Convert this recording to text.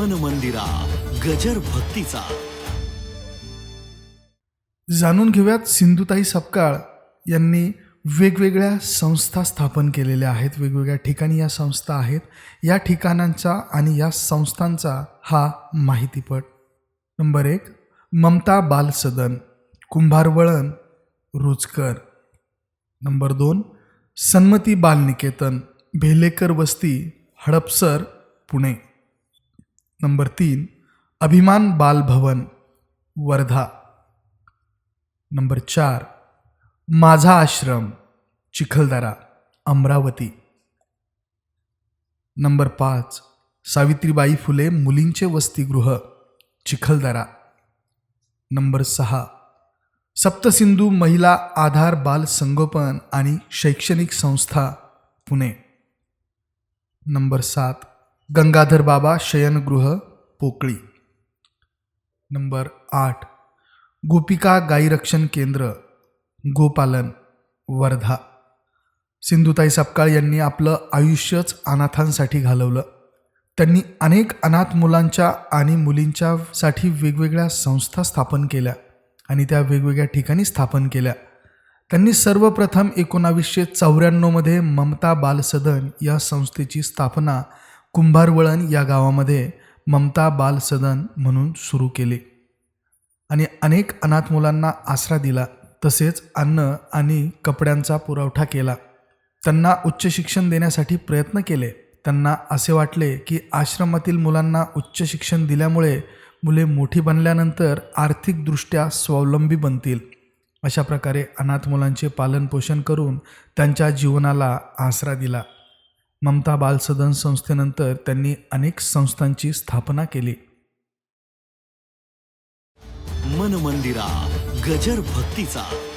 मन मंदिरा गजर भक्तीचा. जाणून घेऊयात सिंधुताई सपकाळ यांनी वेगवेगळ्या संस्था स्थापन केलेल्या आहेत वेगवेगळ्या ठिकाणी या संस्था आहेत. या ठिकाणांचा आणि या संस्थांचा हा माहितीपट. नंबर एक ममता बाल सदन कुंभारवळण रुचकर. नंबर दोन सन्मती बालनिकेतन भेलेकर वस्ती हडपसर पुणे. नंबर तीन अभिमान बाल भवन वर्धा. नंबर चार माझा आश्रम चिखलदरा अमरावती. नंबर पाच सावित्रीबाई फुले मुलींचे वसतिगृह चिखलदरा. नंबर सहा सप्तसिंधू महिला आधार बाल संगोपन आणि शैक्षणिक संस्था पुणे. नंबर सात गंगाधर बाबा शयनगृह पोकळी. नंबर आठ. गोपिका गायीरक्षण केंद्र गोपालन वर्धा. सिंधुताई सपकाळ यांनी आपलं आयुष्यच अनाथांसाठी घालवलं. त्यांनी अनेक अनाथ मुलांच्या आणि मुलींच्यासाठी वेगवेगळ्या संस्था स्थापन केल्या आणि त्या वेगवेगळ्या ठिकाणी स्थापन केल्या. त्यांनी सर्वप्रथम एकोणावीसशे चौऱ्याण्णवमध्ये ममता बाल सदन या संस्थेची स्थापना कुंभारवळण या गावामध्ये ममता बाल सदन म्हणून सुरू केले. आणि अनेक अनाथ मुलांना आसरा दिला. तसेच अन्न आणि कपड्यांचा पुरवठा केला. त्यांना उच्च शिक्षण देण्यासाठी प्रयत्न केले. त्यांना असे वाटले की आश्रमातील मुलांना उच्च शिक्षण दिल्यामुळे मुले मोठी बनल्यानंतर आर्थिकदृष्ट्या स्वावलंबी बनतील. अशा प्रकारे अनाथ मुलांचे पालनपोषण करून त्यांच्या जीवनाला आसरा दिला. ममता बाल सदन संस्थेनंतर त्यांनी अनेक संस्थांची स्थापना केली. मन मंदिरा गजर भक्तीचा.